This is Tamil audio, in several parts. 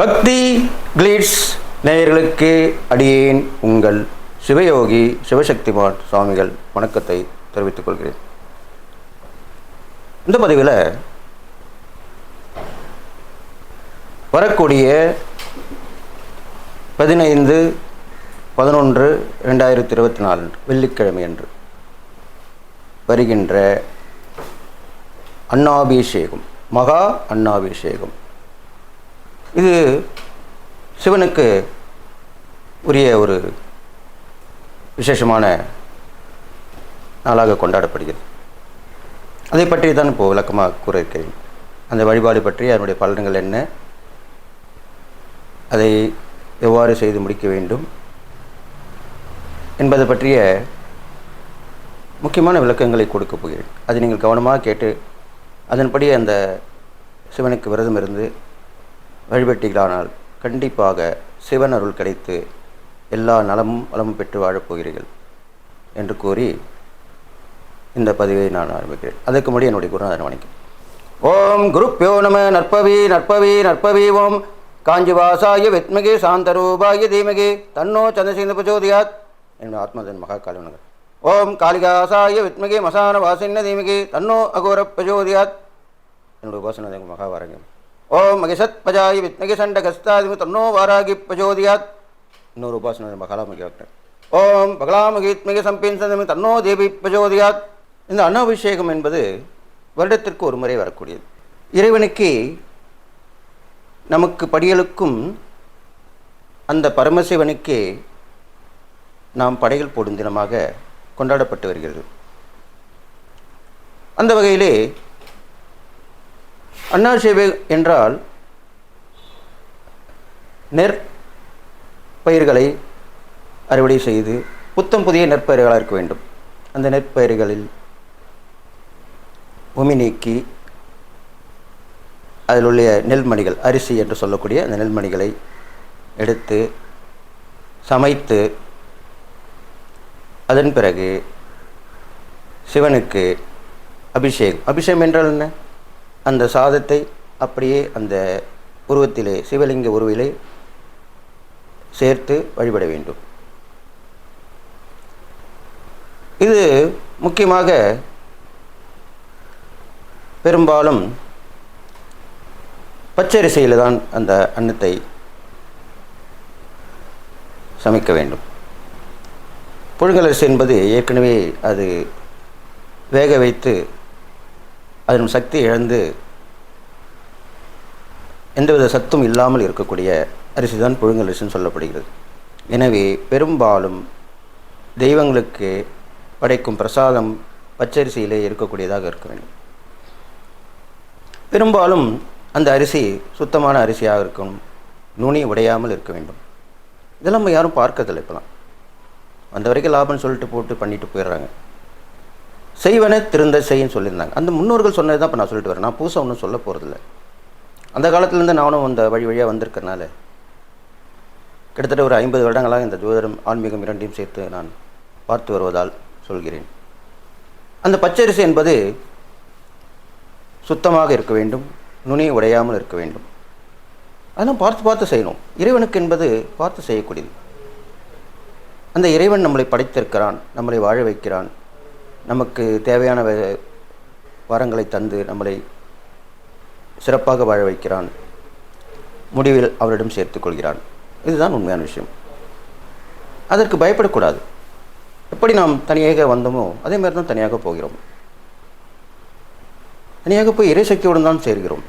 பக்தி கிளீட்ஸ் நேயர்களுக்கு அடியேன் உங்கள் சிவயோகி சிவசக்திமான் சுவாமிகள் வணக்கத்தை தெரிவித்துக் கொள்கிறேன். இந்த பதிவில் வரக்கூடிய பதினைந்து பதினொன்று ரெண்டாயிரத்தி இருபத்தி நாலு வெள்ளிக்கிழமை அன்று வருகின்ற அன்னாபிஷேகம் மகா அன்னாபிஷேகம். இது சிவனுக்கு உரிய ஒரு விசேஷமான நாளாக கொண்டாடப்படுகிறது. அதை பற்றி தான் இப்போ விளக்கமாக கூற இருக்கிறேன். அந்த வழிபாடு பற்றி அதனுடைய பலன்கள் என்ன? அதை எவ்வாறு செய்து முடிக்க வேண்டும்? என்பது பற்றிய முக்கியமான விளக்கங்களை கொடுக்கப் போகிறேன். அதை நீங்கள் கவனமாக கேட்டு அதன்படி அந்த சிவனுக்கு விரதம் இருந்து வழிபட்டீர்களானால் கண்டிப்பாக சிவன் அருள் கிடைத்து எல்லா நலமும் வளமும் பெற்று வாழப் போகிறீர்கள் என்று கூறி இந்த பதிவை நான் ஆரம்பிக்கிறேன். அதுக்கு முன்னாடி என்னுடைய குருநாதன் வணக்கம். ஓம் குருப்பியோ நம நற்பவி நற்பவி நற்பவி ஓம். காஞ்சிவாசாய வித்மகி சாந்தரூபாய தீமகி. தன்னோ சந்திரசேந்த பிரச்சோதியாத். என்னுடைய ஆத்மதன் மகா காலிவனகர் ஓம் காளிகாசாய வித்மகி மசான வாசின்ன தீமகி. தன்னோ அகோர பிரச்சோதியாத். என்னுடைய உபாசன மகாவாரங்கம் ஓம் மகிஷத் பஜாய் வித்மகி சண்டகஸ்தாதிமு தன்னோ வாராகி பிரஜோதியாத் இன்னொரு உபாசன மகாலாமகி டாக்டர் ஓம் பகலாமகித்மிக சம்பின்சதமி தன்னோ தேவி பிரஜோதியாத் இந்த அன்னாபிஷேகம் என்பது வருடத்திற்கு ஒரு முறை வரக்கூடியது. இறைவனுக்கு நமக்கு படியலுக்கும் அந்த பரமசிவனுக்கு நாம் படைகள் போடும் தினமாக கொண்டாடப்பட்டு வருகிறது. அந்த வகையிலே அண்ணா சேவை என்றால் நெற் பயிர்களை அறுவடை செய்து புத்தம் புதிய நெற்பயிர்களாக இருக்க வேண்டும். அந்த நெற்பயிர்களில் உமி நீக்கி அதில் உள்ள நெல்மணிகள் அரிசி என்று சொல்லக்கூடிய அந்த நெல்மணிகளை எடுத்து சமைத்து அதன் பிறகு சிவனுக்கு அபிஷேகம். அபிஷேகம் என்றால் என்ன? அந்த சாதத்தை அப்படியே அந்த உருவத்திலே சிவலிங்க உருவிலே சேர்த்து வழிபட வேண்டும். இது முக்கியமாக பெரும்பாலும் பச்சரிசையில் தான் அந்த அன்னத்தை சமைக்க வேண்டும். புழுங்கலரிசி என்பது ஏற்கனவே அது வேக வைத்து அதன் சக்தி இழந்து எந்தவித சத்தும் இல்லாமல் இருக்கக்கூடிய அரிசி தான் புழுங்கலரிசின்னு சொல்லப்படுகிறது. எனவே பெரும்பாலும் தெய்வங்களுக்கு படைக்கும் பிரசாதம் பச்சரிசியிலே இருக்கக்கூடியதாக இருக்க வேண்டும். பெரும்பாலும் அந்த அரிசி சுத்தமான அரிசியாக இருக்கணும். நுனி உடையாமல் இருக்க வேண்டும். இதெல்லாம் நம்ம யாரும் பார்க்கறதில்லை இப்போலாம் அந்த வரைக்கும் லாபம்னு சொல்லிட்டு போட்டு பண்ணிட்டு போயிடுறாங்க. செய்வன திருந்த செய்ன்னு சொல்லியிருந்தாங்க. அந்த முன்னோர்கள் சொன்னது தான் இப்போ நான் சொல்லிட்டு வரேன். நான் புதுசாக ஒன்றும் சொல்ல போகிறதில்ல அந்த காலத்துலேருந்து நானும் அந்த வழி வழியாக வந்திருக்கனால கிட்டத்தட்ட ஒரு ஐம்பது வருடங்களாக இந்த ஜோதிடம் ஆன்மீகம் இரண்டையும் சேர்த்து நான் பார்த்து வருவதால் சொல்கிறேன். அந்த பச்சரிசி என்பது சுத்தமாக இருக்க வேண்டும் நுனி உடையாமல் இருக்க வேண்டும். அதெல்லாம் பார்த்து பார்த்து செய்யணும். இறைவனுக்கு என்பது பார்த்து செய்யக்கூடியது. அந்த இறைவன் நம்மளை படைத்திருக்கிறான் நம்மளை வாழ வைக்கிறான். நமக்கு தேவையான வரங்களை தந்து நம்மளை சிறப்பாக வாழ வைக்கிறான். முடிவில் அவரிடம் சேர்த்துக் கொள்கிறான். இதுதான் உண்மையான விஷயம். அதற்கு பயப்படக்கூடாது. எப்படி நாம் தனியாக வந்தோமோ அதே மாதிரி தான் தனியாக போகிறோம். தனியாக போய் இறைசக்தியுடன் தான் சேர்கிறோம்.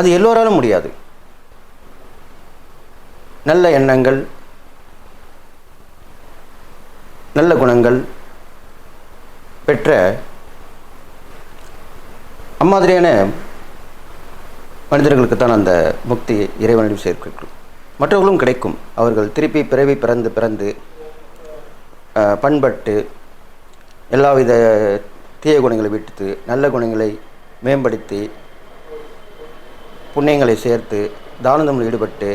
அது எல்லோராலும் முடியாது. நல்ல எண்ணங்கள் நல்ல குணங்கள் பெற்ற அம்மாதிரியான மனிதர்களுக்கு தான் அந்த முக்தி இறைவனிடம் சேர்க்கிறோம் மற்றவர்களும் கிடைக்கும். அவர்கள் திருப்பி பிறவி பிறந்து பிறந்து பண்பட்டு எல்லாவித தீய குணங்களை விட்டு நல்ல குணங்களை மேம்படுத்தி புண்ணியங்களை சேர்த்து தானந்தமில் ஈடுபட்டு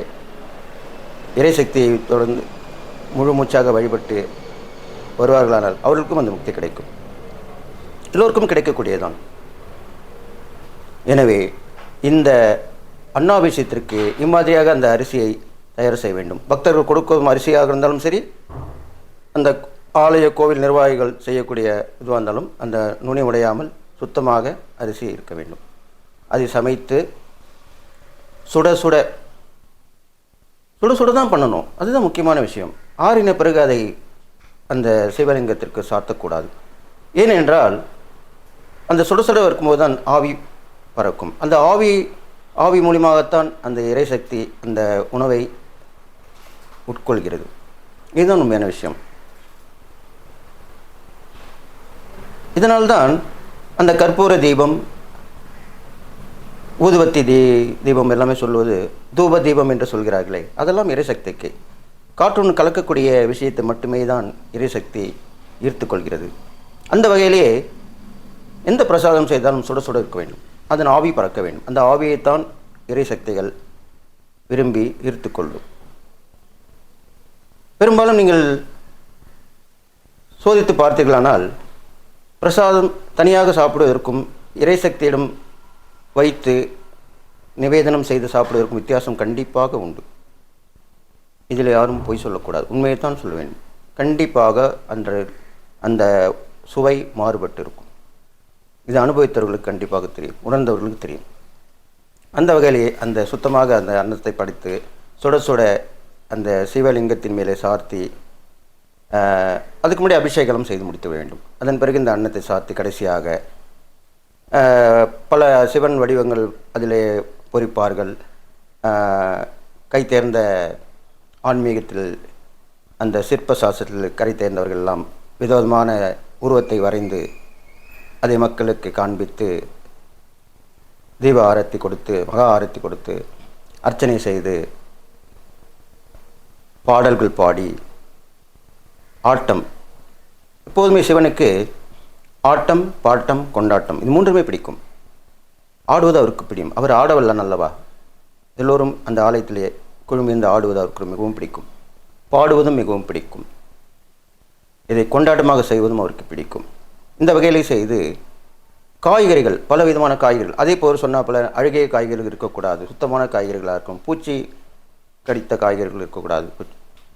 இறைசக்தியை தொடர்ந்து முழு மூச்சாக வழிபட்டு வருவார்களானால் அவர்களுக்கும் அந்த முக்தி கிடைக்கும். எல்லோருக்கும் கிடைக்கக்கூடியதான் எனவே இந்த அன்னாபிஷேகத்திற்கு இம்மாதிரியாக அந்த அரிசியை தயார் செய்ய வேண்டும். பக்தர்கள் கொடுக்கும் அரிசியாக இருந்தாலும் சரி அந்த ஆலய கோவில் நிர்வாகிகள் செய்யக்கூடிய இதுவாக இருந்தாலும் அந்த நுனி உடையாமல் சுத்தமாக அரிசி இருக்க வேண்டும். அதை சமைத்து சுட சுட சுட சுட தான் பண்ணணும். அதுதான் முக்கியமான விஷயம். ஆறின பிறகு அதை அந்த சிவலிங்கத்திற்கு சாத்தக்கூடாது. ஏனென்றால் அந்த சுட சுட இருக்கும்போது தான் ஆவி பறக்கும். அந்த ஆவி ஆவி மூலியமாகத்தான் அந்த இறைசக்தி அந்த உணவை உட்கொள்கிறது. இதுதான் உண்மையான விஷயம். இதனால்தான் அந்த கற்பூர தீபம் ஊதுவத்தி தீ தீபம் எல்லாமே சொல்வது தூப தீபம் என்று சொல்கிறார்களே. அதெல்லாம் இறைசக்திக்கு. காற்றுடன் கலக்கக்கூடிய விஷயத்தை மட்டுமே தான் இறைசக்தி ஈர்த்து கொள்கிறது. அந்த வகையிலேயே எந்த பிரசாதம் செய்தாலும் சுட சுட இருக்க வேண்டும். அதன் ஆவி பறக்க வேண்டும். அந்த ஆவியைத்தான் இறைசக்திகள் விரும்பி ஈர்த்து கொள்ளும். பெரும்பாலும் நீங்கள் சோதித்து பார்த்தீர்களானால் பிரசாதம் தனியாக சாப்பிடுவதற்கும் இறைசக்தியிடம் வைத்து நிவேதனம் செய்து சாப்பிடுவதற்கும் வித்தியாசம் கண்டிப்பாக உண்டு. இதில் யாரும் பொய் சொல்லக்கூடாது. உண்மையை தான் சொல்ல வேண்டும். கண்டிப்பாக அந்த அந்த சுவை மாறுபட்டு இருக்கும் இது அனுபவித்தவர்களுக்கு கண்டிப்பாக தெரியும் உணர்ந்தவர்களுக்கு தெரியும். அந்த வகையிலேயே அந்த சுத்தமாக அந்த அன்னத்தை படித்து சுட சுட அந்த சிவலிங்கத்தின் மேலே சார்த்தி அதுக்கு முன்னாடி அபிஷேகம் செய்து முடித்து வேண்டும். அதன் பிறகு இந்த அன்னத்தை சார்த்தி கடைசியாக பல சிவன் வடிவங்கள் அதிலே பொறிப்பார்கள். கை தேர்ந்த ஆன்மீகத்தில் அந்த சிற்ப சாஸ்திரத்தில் கரை தேர்ந்தவர்கள் எல்லாம் விதவிதமான உருவத்தை வரைந்து அதை மக்களுக்கு காண்பித்து தீப ஆரத்தி கொடுத்து மகா ஆரத்தி கொடுத்து அர்ச்சனை செய்து பாடல்கள் பாடி ஆட்டம். எப்போதுமே சிவனுக்கு ஆட்டம் பாட்டம் கொண்டாட்டம் இது மூன்றுமே பிடிக்கும். ஆடுவது அவருக்கு பிடிக்கும். அவர் ஆடவல்லன் அல்லவா? எல்லோரும் அந்த ஆலயத்திலே குழுமிருந்து ஆடுவது அவருக்கு மிகவும் பிடிக்கும். பாடுவதும் மிகவும் பிடிக்கும். இதை கொண்டாட்டமாக செய்வதும் அவருக்கு பிடிக்கும். இந்த வகையிலே செய்து காய்கறிகள் பல விதமான காய்கறிகள் அதே போல் சொன்னால் பல அழுகிய காய்கறிகள் இருக்கக்கூடாது சுத்தமான காய்கறிகளாக இருக்கும் பூச்சி கடித்த காய்கறிகள் இருக்கக்கூடாது.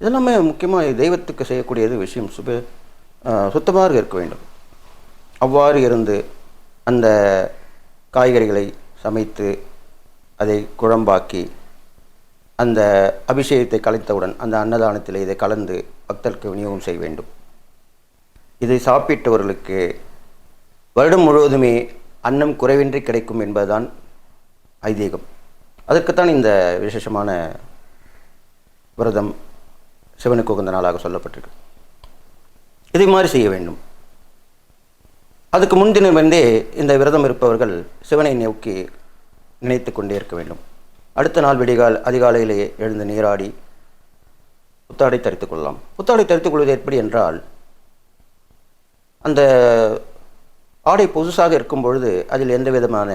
இதெல்லாமே முக்கியமாக தெய்வத்துக்கு செய்யக்கூடியது விஷயம் சுப சுத்தமாக இருக்க வேண்டும். அவ்வாறு இருந்து அந்த காய்கறிகளை சமைத்து அதை குழம்பாக்கி அந்த அபிஷேகத்தை கலைத்தவுடன் அந்த அன்னதானத்தில் இதை கலந்து பக்தருக்கு விநியோகம் செய்ய வேண்டும். இதை சாப்பிட்டவர்களுக்கு வருடம் முழுவதுமே அன்னம் குறைவின்றி கிடைக்கும் என்பதுதான் ஐதீகம். அதற்குத்தான் இந்த விசேஷமான விரதம் சிவனுக்கு உகந்த நாளாக சொல்லப்பட்டிருக்கு. இதை மாதிரி செய்ய வேண்டும். அதுக்கு முன்தினம் வந்தே இந்த விரதம் இருப்பவர்கள் சிவனை நோக்கி நினைத்து கொண்டே இருக்க வேண்டும். அடுத்த நாள் விடிகால் அதிகாலையிலேயே எழுந்து நீராடி புத்தாடை தரித்துக் கொள்ளலாம். புத்தாடை தரித்துக் கொள்வது எப்படி என்றால் அந்த ஆடை புதுசாக இருக்கும் பொழுது அதில் எந்த விதமான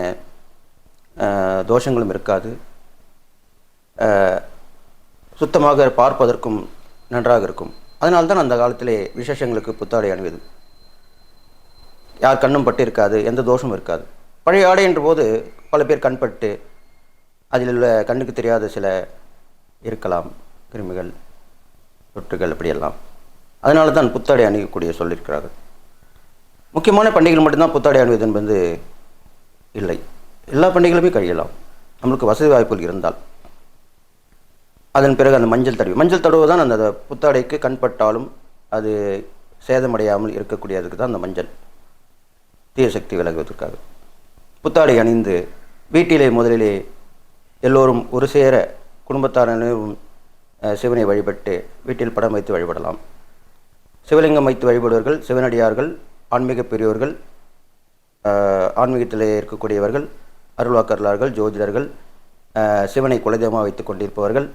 தோஷங்களும் இருக்காது. சுத்தமாக பார்ப்பதற்கும் நன்றாக இருக்கும். அதனால்தான் அந்த காலத்திலே விசேஷங்களுக்கு புத்தாடை அணிவது. யார் கண்ணும் பட்டு இருக்காது எந்த தோஷமும் இருக்காது. பழைய ஆடை என்ற போது பல பேர் கண்பட்டு அதில் உள்ள கண்ணுக்கு தெரியாத சில இருக்கலாம் கிருமிகள் தொற்றுகள் அப்படியெல்லாம் அதனால தான் புத்தாடை அணியக்கூடிய சொல்லியிருக்கிறார்கள். முக்கியமான பண்டிகைகள் மட்டும்தான் புத்தாடை அணிவது என்பது இல்லை. எல்லா பண்டிகைகளுமே கழியலாம். நம்மளுக்கு வசதி வாய்ப்புகள் இருந்தால். அதன் பிறகு அந்த மஞ்சள் தடவி. மஞ்சள் தடவை தான் அந்த புத்தாடைக்கு கண்பட்டாலும் அது சேதமடையாமல் இருக்கக்கூடியதுக்கு தான் அந்த மஞ்சள். தீய சக்தி விலகுவதற்காக. புத்தாடை அணிந்து வீட்டிலே முதலிலே எல்லோரும் ஒரு சேர குடும்பத்தார் அனைவரும் சிவனை வழிபட்டு வீட்டில் படம் வைத்து வழிபடலாம். சிவலிங்கம் வைத்து வழிபடுவர்கள் சிவனடியார்கள் ஆன்மீக பெரியோர்கள் ஆன்மீகத்தில் இருக்கக்கூடியவர்கள் அருள்வாக்கர்களார்கள் ஜோதிடர்கள் சிவனை குலதெய்வமாக வைத்துக் கொண்டிருப்பவர்கள்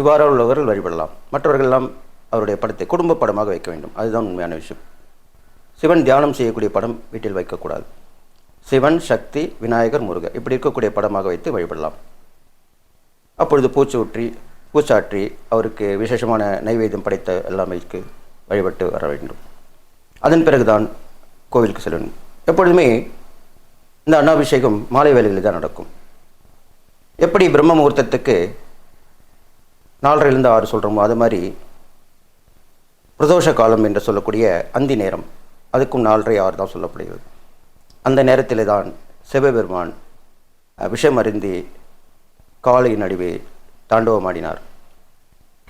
இவ்வாறு உள்ளவர்கள் வழிபடலாம். மற்றவர்கள் எல்லாம் அவருடைய படத்தை குடும்ப படமாக வைக்க வேண்டும். அதுதான் உண்மையான விஷயம். சிவன் தியானம் செய்யக்கூடிய படம் வீட்டில் வைக்கக்கூடாது. சிவன் சக்தி விநாயகர் முருகர் இப்படி இருக்கக்கூடிய படமாக வைத்து வழிபடலாம். அப்பொழுது பூச்சூற்றி பூச்சாற்றி அவருக்கு விசேஷமான நைவேத்தியம் படைத்த எல்லாம் வைத்து வழிபட்டு வர வேண்டும். அதன் பிறகுதான் கோவிலுக்கு செல்லணும். எப்பொழுதுமே இந்த அன்னாபிஷேகம் மாலை வேலைகளில் தான் நடக்கும். எப்படி பிரம்ம முகூர்த்தத்துக்கு நாலரைலேருந்து ஆறு சொல்கிறோமோ அது மாதிரி பிரதோஷ காலம் என்று சொல்லக்கூடிய அந்தி நேரம் அதுக்கும் நாலரை ஆறு தான் சொல்லப்படுகிறது. அந்த நேரத்திலே தான் சிவபெருமான் விஷம் அருந்தி காலை நடுவே தாண்டவமாடினார்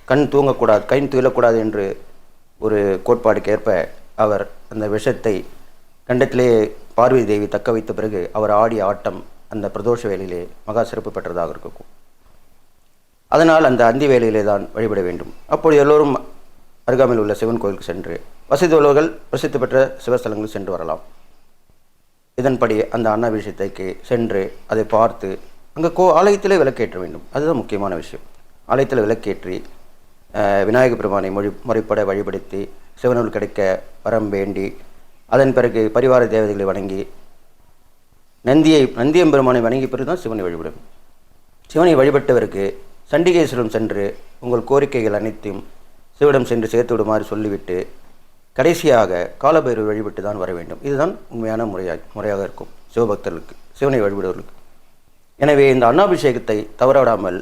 கண் தூங்கக்கூடாது கண் துயிலக்கூடாது என்று ஒரு கோட்பாடுக்கேற்ப அவர் அந்த விஷத்தை கண்டத்திலே பார்வதி தேவி தக்க வைத்த பிறகு அவர் ஆடிய ஆட்டம் அந்த பிரதோஷ வேலையிலே மகா சிறப்பு பெற்றதாக இருக்கும் அதனால் அந்த அந்தி வேலையிலே தான் வழிபட வேண்டும். அப்பொழுது எல்லோரும் அருகாமையில் உள்ள சிவன் கோயிலுக்கு சென்று வசதி உள்ளவர்கள் பிரசித்தி பெற்ற சிவஸ்தலங்களுக்கு சென்று வரலாம். இதன்படி அந்த அன்னாபிஷேகத்தைக்கு சென்று அதை பார்த்து அங்கே கோ ஆலயத்திலே விளக்கேற்ற வேண்டும். அதுதான் முக்கியமான விஷயம். ஆலயத்தில் விளக்கேற்றி விநாயக பெருமானை மொழி முறைப்பட வழிபடுத்தி சிவனுள் கிடைக்க வரம் வேண்டி அதன் பிறகு பரிவார தேவதைகளை வணங்கி நந்தியை நந்தியம்பெருமானை வணங்கிய பிறகு தான் சிவனை வழிபடும். சிவனை வழிபட்டவருக்கு சண்டிகேஸ்வரம் சென்று உங்கள் கோரிக்கைகள் அனைத்தையும் சிவனிடம் சென்று சேர்த்து விடுமாறு சொல்லிவிட்டு கடைசியாக காலபைரவர் வழிபட்டு தான் வர வேண்டும். இதுதான் உண்மையான முறையாக முறையாக இருக்கும் சிவபக்தர்களுக்கு சிவனை வழிபடுவர்களுக்கு எனவே இந்த அன்னாபிஷேகத்தை தவறவிடாமல்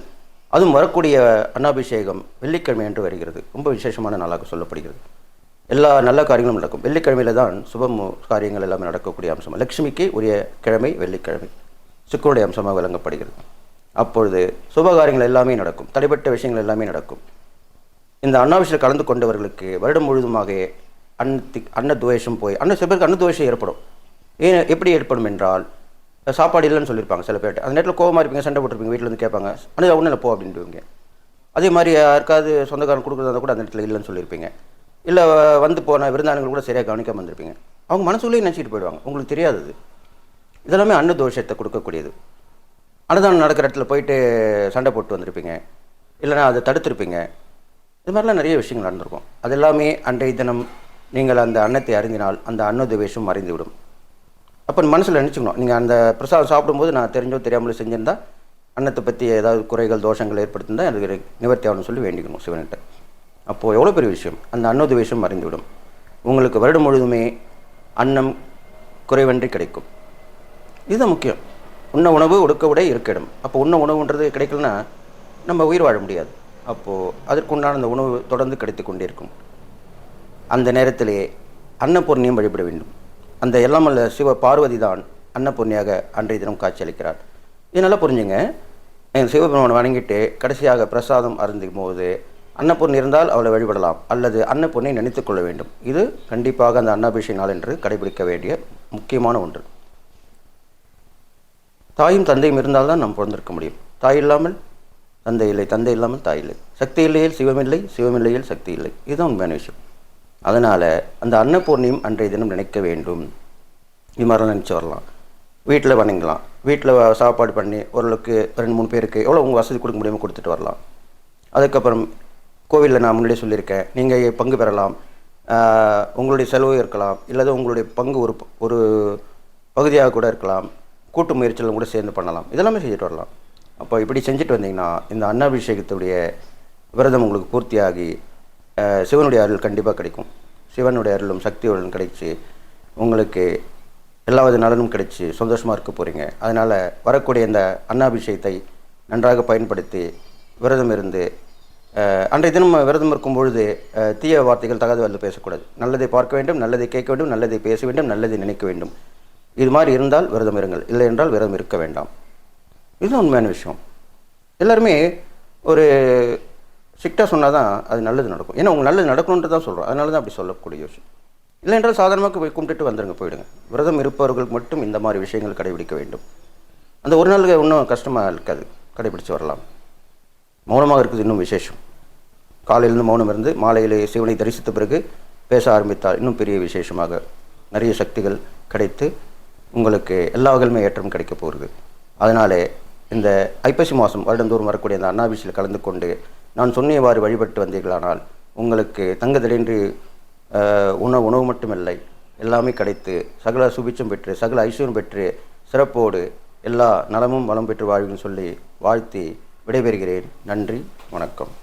அதுவும் வரக்கூடிய அன்னாபிஷேகம் வெள்ளிக்கிழமை என்று வருகிறது. ரொம்ப விசேஷமான நாளாக சொல்லப்படுகிறது. எல்லா நல்ல காரியங்களும் நடக்கும். வெள்ளிக்கிழமையில தான் சுபம் காரியங்கள் எல்லாமே நடக்கக்கூடிய அம்சம். லட்சுமிக்கு உரிய கிழமை வெள்ளிக்கிழமை. சுக்கருடைய அம்சமாக விளங்கப்படுகிறது. அப்பொழுது சுப காரியங்கள் எல்லாமே நடக்கும். தடைப்பட்ட விஷயங்கள் எல்லாமே நடக்கும். இந்த அன்னாபிஷேகம் கலந்து கொண்டவர்களுக்கு வருடம் முழுதுமாக அன்னத்தி அன்னத்வேஷம் போய் அன்ன சில பேருக்கு அன்னத்வேஷம் ஏற்படும். ஏன் எப்படி ஏற்படும் என்றால் சாப்பாடு இல்லைன்னு சொல்லியிருப்பாங்க சில பேர்ட்ட அந்த நேரத்தில் கோவமாக இருப்பீங்க சண்டை போட்டிருப்பீங்க வீட்டில் வந்து கேட்பாங்க. ஆனால் ஒன்றும் இல்லை போ அப்படின்ட்டுவீங்க அதே மாதிரி யாருக்காவது சொந்தக்காரன் கொடுக்குறதா கூட அந்த இடத்துல இல்லைன்னு சொல்லியிருப்பீங்க. இல்லை வந்து போன விருந்தாளிகள் கூட சரியாக கவனிக்காமல் வந்திருப்பீங்க அவங்க மனசுக்குள்ளேயே நினச்சிட்டு போயிடுவாங்க. உங்களுக்கு தெரியாதது இதெல்லாமே அன்ன தோஷத்தை கொடுக்கக்கூடியது. அன்னதானம் நடக்கிற இடத்துல போயிட்டு சண்டை போட்டு வந்திருப்பீங்க. இல்லைன்னா அதை தடுத்திருப்பீங்க. இது மாதிரிலாம் நிறைய விஷயங்கள் நடந்திருக்கும். அது எல்லாமே அன்றைய தினம் நீங்கள் அந்த அன்னத்தை அறிந்தினால் அந்த அன்னதுவேஷம் மறைந்துவிடும். அப்போ மனசில் நினச்சிக்கணும். நீங்கள் அந்த பிரசாதம் சாப்பிடும்போது நான் தெரிஞ்சோ தெரியாமலோ செஞ்சிருந்தா அன்னத்தை பற்றி ஏதாவது குறைகள் தோஷங்கள் ஏற்படுத்திருந்தால் எனக்கு நிவர்த்தி ஆகணும்னு சொல்லி வேண்டிக்கணும் சிவன்கிட்ட அப்போது எவ்வளோ பெரிய விஷயம்? அந்த அன்னதுவேஷம் மறைந்துவிடும். உங்களுக்கு வருடம் முழுதுமே அன்னம் குறைவன்றி கிடைக்கும். இதுதான் முக்கியம். உண்ண உணவு உடுக்க விட இருக்கிடும். அப்போ உண்ண உணவுன்றது கிடைக்கலன்னா நம்ம உயிர் வாழ முடியாது. அப்போது அதற்குண்டான அந்த உணவு தொடர்ந்து கிடைத்து கொண்டே இருக்கும் அந்த நேரத்திலே அன்னபூர்ணியும் வழிபட வேண்டும். அந்த எல்லாமல்ல சிவ பார்வதி தான் அன்னபூர்ணியாக அன்றைய தினம் காட்சியளிக்கிறார். இதனால் புரிஞ்சுங்க நீங்கள் சிவபெருமானை வணங்கிட்டு கடைசியாக பிரசாதம் அருந்தும் போது அன்னபூர்ணி இருந்தால் அவளை வழிபடலாம் அல்லது அன்னபூர்ணியை நினைத்துக் கொள்ள வேண்டும். இது கண்டிப்பாக அந்த அன்னாபிஷேக நாள் என்று கடைபிடிக்க வேண்டிய முக்கியமான ஒன்று. தாயும் தந்தையும் இருந்தால்தான் நாம் பிறந்திருக்க முடியும். தாய் இல்லாமல் தந்தை இல்லை தந்தை இல்லாமல் தாய் இல்லை. சக்தி இல்லையில் சிவமில்லை சிவமில்லையில் சக்தி இல்லை. இதுதான் உண்மையான விஷயம். அதனால் அந்த அன்னபூர்ணியும் அன்றைய தினம் நினைக்க வேண்டும். இது மாதிரிலாம் நினச்சி வரலாம். வீட்டில் வணங்கலாம் வீட்டில் சாப்பாடு பண்ணி ஓரளவுக்கு ரெண்டு மூணு பேருக்கு எவ்வளோ உங்கள் வசதி கொடுக்க முடியுமோ கொடுத்துட்டு வரலாம். அதுக்கப்புறம் கோவிலில் நான் முன்னாடியே சொல்லியிருக்கேன். நீங்கள் பங்கு பெறலாம். உங்களுடைய செலவு இருக்கலாம். இல்லாத உங்களுடைய பங்கு ஒரு ஒரு பகுதியாக கூட இருக்கலாம். கூட்டு முயற்சியிலும் கூட சேர்ந்து பண்ணலாம். இதெல்லாமே செஞ்சுட்டு வரலாம். அப்போ இப்படி செஞ்சுட்டு வந்தீங்கன்னா இந்த அன்னாபிஷேகத்துடைய விரதம் உங்களுக்கு பூர்த்தியாகி சிவனுடைய அருள் கண்டிப்பாக கிடைக்கும். சிவனுடைய அருளும் சக்தி கிடைச்சி உங்களுக்கு எல்லா வித நலனும் கிடைச்சி சந்தோஷமாக இருக்க போகிறீங்க அதனால் வரக்கூடிய இந்த அன்னாபிஷேகத்தை நன்றாக பயன்படுத்தி விரதம் இருந்து அன்றைய தினம் விரதம் இருக்கும் பொழுது தீய வார்த்தைகள் தகாத வந்து பேசக்கூடாது. நல்லதை பார்க்க வேண்டும் நல்லதை கேட்க வேண்டும் நல்லதை பேச வேண்டும் நல்லதை நினைக்க வேண்டும். இது மாதிரி இருந்தால் விரதம் இருங்கள் இல்லை என்றால் விரதம் இருக்க வேண்டாம். இதுதான் உண்மையான விஷயம். எல்லாருமே ஒரு ஸ்ட்ரிக்டாக சொன்னால் தான் அது நல்லது நடக்கும். ஏன்னா உங்களுக்கு நல்லது நடக்கணுன்ட்டு தான் சொல்கிறோம் அதனால தான் அப்படி சொல்லக்கூடிய விஷயம் இல்லை என்றால் சாதாரணமாக போய் கும்பிட்டுட்டு வந்துடுங்க போயிடுங்க. விரதம் இருப்பவர்களுக்கு மட்டும் இந்த மாதிரி விஷயங்கள் கடைபிடிக்க வேண்டும். அந்த ஒரு நாள் இன்னும் கஷ்டமாக இருக்காது. கடைபிடிச்சு வரலாம். மௌனமாக இருக்குது இன்னும் விசேஷம். காலையிலேருந்து மௌனம் இருந்து மாலையிலே சிவனை தரிசித்த பிறகு பேச ஆரம்பித்தால் இன்னும் பெரிய விசேஷமாக நிறைய சக்திகள் கிடைத்து உங்களுக்கு எல்லா வகையிலுமே ஏற்றம் கிடைக்க போகிறது. அதனாலே இந்த ஐப்பசி மாதம் வருடந்தோறும் வரக்கூடிய அந்த அன்னாபிஷியில் கலந்து கொண்டு நான் சொன்னியவாறு வழிபட்டு வந்தீர்களானால் உங்களுக்கு தங்குதலின்றி உணவு உணவு மட்டுமில்லை. எல்லாமே கிடைத்து சகல சுபிச்சம் பெற்று சகல ஐஸ்வர்யம் பெற்று சிறப்போடு எல்லா நலமும் வளம் பெற்று வாழ்வின்னு சொல்லி வாழ்த்தி விடைபெறுகிறேன். நன்றி வணக்கம்.